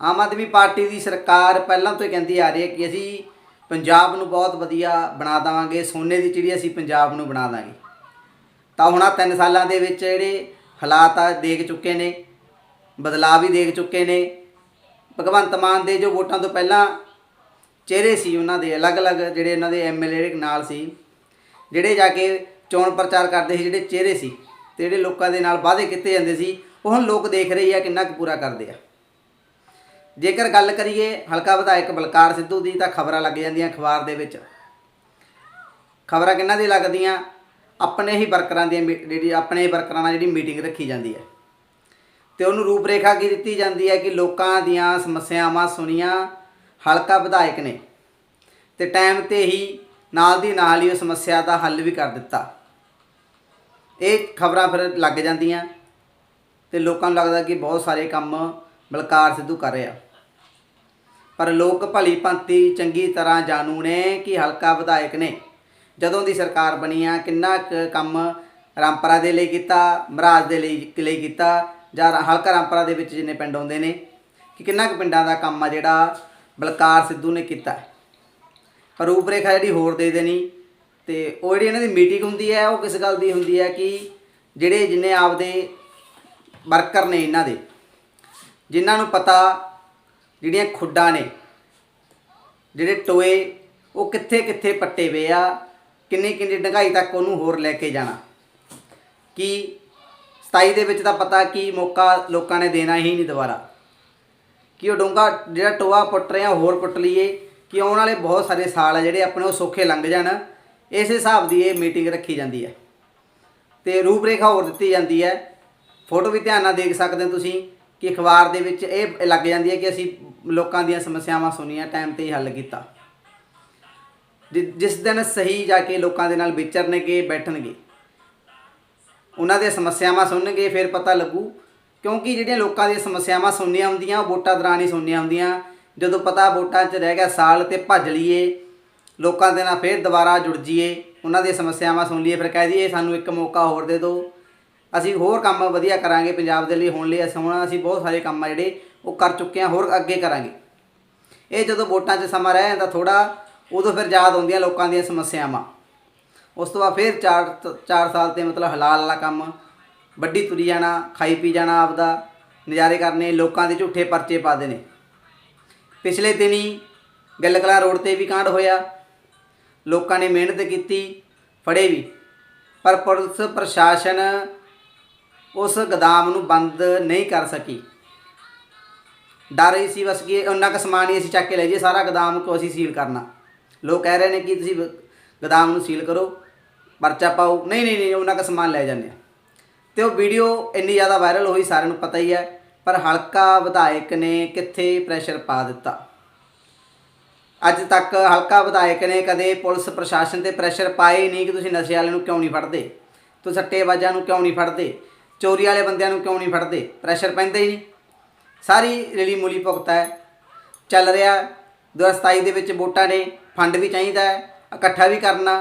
Aam Aadmi party ਦੀ ਸਰਕਾਰ ਪਹਿਲਾਂ ਤੋਂ ਹੀ ਕਹਿੰਦੀ ਆ ਰਹੀ ਹੈ ਕਿ ਅਸੀਂ ਪੰਜਾਬ ਨੂੰ ਬਹੁਤ ਵਧੀਆ ਬਣਾ ਦੇਵਾਂਗੇ, ਸੋਨੇ ਦੀ ਚਿੜੀ ਅਸੀਂ ਪੰਜਾਬ ਨੂੰ ਬਣਾ ਦਾਂਗੇ ਤਾਂ ਹੁਣ ਆ ਤਿੰਨ ਸਾਲਾਂ ਦੇ ਵਿੱਚ ਜਿਹੜੇ ਹਾਲਾਤ ਆ, ਦੇਖ ਚੁੱਕੇ ਨੇ ਬਦਲਾਅ ਵੀ ਦੇਖ ਚੁੱਕੇ ਨੇ। ਭਗਵੰਤ ਮਾਨ ਦੇ ਜੋ ਵੋਟਾਂ ਤੋਂ ਪਹਿਲਾਂ ਚਿਹਰੇ ਸੀ ਉਹਨਾਂ ਦੇ, ਅਲੱਗ-ਅਲੱਗ ਜਿਹੜੇ ਉਹਨਾਂ ਦੇ ਐਮਐਲਏ ਜਿਹੜੇ ਨਾਲ ਸੀ, ਜਿਹੜੇ ਜਾ ਕੇ ਚੋਣ ਪ੍ਰਚਾਰ ਕਰਦੇ ਸੀ, ਜਿਹੜੇ ਚਿਹਰੇ ਸੀ, ਤੇ ਜਿਹੜੇ ਲੋਕਾਂ ਦੇ ਨਾਲ ਵਾਅਦੇ ਕੀਤੇ ਜਾਂਦੇ ਸੀ, ਉਹ ਹੁਣ ਲੋਕ ਦੇਖ ਰਹੇ ਆ ਕਿੰਨਾ ਕੁ ਪੂਰਾ ਕਰਦੇ ਆ। ਜੇਕਰ ਗੱਲ ਕਰੀਏ ਹਲਕਾ ਵਿਧਾਇਕ ਬਲਕਾਰ ਸਿੱਧੂ ਦੀ, ਤਾਂ ਖਬਰਾਂ ਲੱਗ ਜਾਂਦੀਆਂ ਅਖਬਾਰ ਦੇ ਵਿੱਚ। ਖਬਰਾਂ ਕਿੰਨਾਂ ਦੀ ਲੱਗਦੀਆਂ? ਆਪਣੇ ਹੀ ਵਰਕਰਾਂ ਦੀਆਂ ਮੀ- ਜਿਹੜੀ ਆਪਣੇ ਹੀ ਵਰਕਰਾਂ ਨਾਲ ਜਿਹੜੀ ਮੀਟਿੰਗ ਰੱਖੀ ਜਾਂਦੀ ਹੈ। ਤੇ ਉਹਨੂੰ ਰੂਪਰੇਖਾ ਕੀ ਦਿੱਤੀ ਜਾਂਦੀ ਹੈ ਕਿ ਲੋਕਾਂ ਦੀਆਂ ਸਮੱਸਿਆਵਾਂ ਸੁਣੀਆਂ ਹਲਕਾ ਵਿਧਾਇਕ ਨੇ ਤੇ ਟਾਈਮ ਤੇ ਹੀ ਨਾਲ ਦੀ ਨਾਲ ਹੀ ਉਹ ਸਮੱਸਿਆ ਦਾ ਹੱਲ ਵੀ ਕਰ ਦਿੱਤਾ। ਇਹ ਖਬਰਾਂ ਫਿਰ ਲੱਗ ਜਾਂਦੀਆਂ ਤੇ ਲੋਕਾਂ ਨੂੰ ਲੱਗਦਾ ਕਿ ਬਹੁਤ ਸਾਰੇ ਕੰਮ ਬਲਕਾਰ ਸਿੱਧੂ ਕਰ ਰਿਹਾ। ਪਰ ਲੋਕ ਭਲੀ ਪੰਤੀ ਚੰਗੀ ਤਰ੍ਹਾਂ ਜਾਣੂ ਨੇ ਕਿ ਹਲਕਾ ਵਿਧਾਇਕ ਨੇ। ਜਦੋਂ ਦੀ ਸਰਕਾਰ ਬਣੀ ਆ, ਕਿੰਨਾ ਕੁ ਕੰਮ ਰਾਮਪਰਾ ਦੇ ਲਈ ਕੀਤਾ ਮਹਾਰਾਜ ਦੇ ਲਈ ਲਈ ਕੀਤਾ, ਜਾਂ ਹਲਕਾ ਰਾਮਪਰਾ ਦੇ ਵਿੱਚ ਜਿੰਨੇ ਪਿੰਡ ਆਉਂਦੇ ਨੇ, ਕਿ ਕਿੰਨਾ ਕੁ ਪਿੰਡਾਂ ਦਾ ਕੰਮ ਆ ਜਿਹੜਾ ਬਲਕਾਰ ਸਿੱਧੂ ਨੇ ਕੀਤਾ। ਪਰ ਰੂਪਰੇਖਾ ਜਿਹੜੀ ਹੋਰ ਦੇ ਦੇਣੀ, ਤੇ ਉਹ ਜਿਹੜੀ ਇਹਨਾਂ ਦੀ ਮੀਟਿੰਗ ਹੁੰਦੀ ਹੈ, ਉਹ ਕਿਸ ਗੱਲ ਦੀ ਹੁੰਦੀ ਹੈ ਕਿ ਜਿਹੜੇ ਜਿੰਨੇ ਆਪਦੇ ਵਰਕਰ ਨੇ ਇਹਨਾਂ ਦੇ, ਜਿਨ੍ਹਾਂ ਨੂੰ ਪਤਾ ਜਿਹੜੀਆਂ ਖੁੱਡਾਂ ਨੇ, ਜਿਹੜੇ ਟੋਏ, ਉਹ ਕਿੱਥੇ ਕਿੱਥੇ ਪੱਟੇ ਪਏ ਆ, ਕਿੰਨੀ ਕਿੰਨੀ ਡੰਗਾਈ ਤੱਕ ਉਹਨੂੰ ਹੋਰ ਲੈ ਕੇ ਜਾਣਾ। ਕਿ 27 ਦੇ ਵਿੱਚ ਤਾਂ ਪਤਾ ਕਿ ਮੌਕਾ ਲੋਕਾਂ ਨੇ ਦੇਣਾ ਹੀ ਨਹੀਂ ਦੁਬਾਰਾ। ਕਿ ਉਹ ਡੋਂਗਾ ਜਿਹੜਾ ਟੋਆ ਪੁੱਟ ਰਿਹਾ ਆ, ਹੋਰ ਪੁੱਟ ਲਈਏ, ਕਿ ਆਉਣ ਵਾਲੇ ਬਹੁਤ ਸਾਰੇ ਸਾਲ ਆ ਜਿਹੜੇ ਆਪਣੇ ਉਹ ਸੌਖੇ ਲੰਘ ਜਾਣ, ਇਸ ਹਿਸਾਬ ਦੀ ਇਹ ਮੀਟਿੰਗ ਰੱਖੀ ਜਾਂਦੀ ਹੈ। ਤੇ ਰੂਪਰੇਖਾ ਹੋਰ ਦਿੱਤੀ ਜਾਂਦੀ ਹੈ। ਫੋਟੋ ਵੀ ਧਿਆਨ ਨਾਲ ਦੇਖ ਸਕਦੇ ਹੋ ਤੁਸੀਂ, ਕਿ ਅਖਬਾਰ ਦੇ ਵਿੱਚ ਇਹ ਲੱਗ ਜਾਂਦੀ ਹੈ ਕਿ ਅਸੀਂ ਲੋਕਾਂ ਦੀਆਂ ਸਮੱਸਿਆਵਾਂ ਸੁਣੀਆਂ ਟਾਈਮ ਤੇ ਹੀ ਹੱਲ ਕੀਤਾ। ਜਿਸ ਦਿਨ ਸਹੀ ਜਾ ਕੇ ਲੋਕਾਂ ਦੇ ਨਾਲ ਵਿਚਰਨਗੇ, ਬੈਠਣਗੇ। ਉਹਨਾਂ ਦੀਆਂ ਸਮੱਸਿਆਵਾਂ ਸੁਣਨਗੇ, ਫਿਰ ਪਤਾ ਲੱਗੂ। ਕਿਉਂਕਿ ਜਿਹੜੀਆਂ ਲੋਕਾਂ ਦੀਆਂ ਸਮੱਸਿਆਵਾਂ ਸੁਣਨੀਆਂ ਹੁੰਦੀਆਂ, ਉਹ ਵੋਟਾਂ ਦੌਰਾਨ ਹੀ ਸੁਣਨੀਆਂ ਹੁੰਦੀਆਂ। ਜਦੋਂ ਪਤਾ ਵੋਟਾਂ 'ਚ ਰਹਿ ਗਿਆ ਸਾਲ ਤੇ ਭੱਜ ਲਈਏ, ਲੋਕਾਂ ਦੇ ਨਾਲ ਫਿਰ ਦੁਬਾਰਾ ਜੁੜ ਜਾਈਏ, ਉਹਨਾਂ ਦੀਆਂ ਸਮੱਸਿਆਵਾਂ ਸੁਣ ਲਈਏ, ਫਿਰ ਕਹਿ ਦਈਏ ਸਾਨੂੰ ਇੱਕ ਮੌਕਾ ਹੋਰ ਦੇ ਦਿਓ। ਅਸੀਂ ਹੋਰ ਕੰਮ ਵਧੀਆ ਕਰਾਂਗੇ ਪੰਜਾਬ ਦੇ ਲਈ, ਹੋਣ ਲਈ ਅਸੀਂ ਹੁਣ ਅਸੀਂ ਬਹੁਤ ਸਾਰੇ ਕੰਮ ਆ ਜਿਹੜੇ ਉਹ ਕਰ ਚੁੱਕੇ ਹਾਂ, ਹੋਰ ਅੱਗੇ ਕਰਾਂਗੇ। ਇਹ ਜਦੋਂ ਵੋਟਾਂ 'ਚ ਸਮਾਂ ਰਹਿ ਜਾਂਦਾ ਥੋੜਾ ਉਦੋਂ ਫਿਰ ਯਾਦ ਆਉਂਦੀਆਂ ਲੋਕਾਂ ਦੀਆਂ ਸਮੱਸਿਆਵਾਂ। ਉਸ ਤੋਂ ਬਾਅਦ ਫਿਰ 4 4 ਸਾਲ ਤੇ ਮਤਲਬ ਹਲਾਲ ਵਾਲਾ ਕੰਮ, ਵੱਡੀ ਤੁਰੀ ਜਾਣਾ, ਖਾਈ ਪੀ ਜਾਣਾ ਆਪਦਾ, ਨਜ਼ਾਰੇ ਕਰਨੇ, ਲੋਕਾਂ ਦੇ ਝੂਠੇ ਪਰਚੇ ਪਾ ਦੇਣੇ। ਪਿਛਲੇ ਦਿਨੀ ਗਿੱਲਕਲਾ ਰੋਡ ਤੇ ਵੀ ਕਾਂਡ ਹੋਇਆ। ਲੋਕਾਂ ਨੇ ਮਿਹਨਤ ਕੀਤੀ, ਫੜੇ ਵੀ। ਪਰ ਪੁਲਿਸ ਪ੍ਰਸ਼ਾਸਨ ਉਸ ਗਦਾਮ ਨੂੰ ਬੰਦ ਨਹੀਂ ਕਰ ਸਕੀ। ਡਰ ਹੀ ਸੀ ਬਸ ਕਿ ਉਹਨਾਂ ਕੁ ਸਮਾਨ ਹੀ ਅਸੀਂ ਚੱਕ ਕੇ ਲੈ ਜਾਈਏ, ਸਾਰਾ ਗਦਾਮ ਕੋ ਅਸੀਂ ਸੀਲ ਕਰਨਾ। ਲੋਕ ਕਹਿ ਰਹੇ ਨੇ ਕਿ ਤੁਸੀਂ ਬ- ਗਦਾਮ ਨੂੰ ਸੀਲ ਕਰੋ, ਪਰਚਾ ਪਾਓ। ਨਹੀਂ ਨਹੀਂ ਨਹੀਂ, ਉਹਨਾਂ ਕੁ ਸਮਾਨ ਲੈ ਜਾਂਦੇ ਆ। ਤੇ ਉਹ ਵੀਡੀਓ ਇੰਨੀ ਜ਼ਿਆਦਾ ਵਾਇਰਲ ਹੋਈ, ਸਾਰਿਆਂ ਨੂੰ ਪਤਾ ਹੀ ਹੈ, ਪਰ ਹਲਕਾ ਵਿਧਾਇਕ ਨੇ ਕਿੱਥੇ ਪ੍ਰੈਸ਼ਰ ਪਾ ਦਿੱਤਾ। ਅੱਜ ਤੱਕ ਹਲਕਾ ਵਿਧਾਇਕ ਨੇ ਕਦੇ ਪੁਲਿਸ ਪ੍ਰਸ਼ਾਸਨ ਤੇ ਪ੍ਰੈਸ਼ਰ ਪਾਏ ਨਹੀਂ ਕਿ ਤੁਸੀਂ ਨਸ਼ੇ ਵਾਲਿਆਂ ਨੂੰ ਕਿਉਂ ਨਹੀਂ ਫੜਦੇ? ਤੁਸੀਂ ਸੱਟੇਬਾਜ਼ਾਂ ਨੂੰ ਕਿਉਂ ਨਹੀਂ ਫੜਦੇ? ਚੋਰੀ ਵਾਲੇ ਬੰਦਿਆਂ ਨੂੰ ਕਿਉਂ ਨਹੀਂ ਫੜਦੇ? ਪ੍ਰੈਸ਼ਰ ਪੈਂਦਾ ਹੀ ਨਹੀਂ। ਸਾਰੀ ਰਲੀ ਮੁਲੀ ਭੁਗਤ ਹੈ। ਚੱਲ ਰਿਹਾ 2027 ਦੇ ਵਿੱਚ ਵੋਟਾਂ ਨੇ, ਫੰਡ ਵੀ ਚਾਹੀਦਾ ਹੈ, ਇਕੱਠਾ ਵੀ ਕਰਨਾ।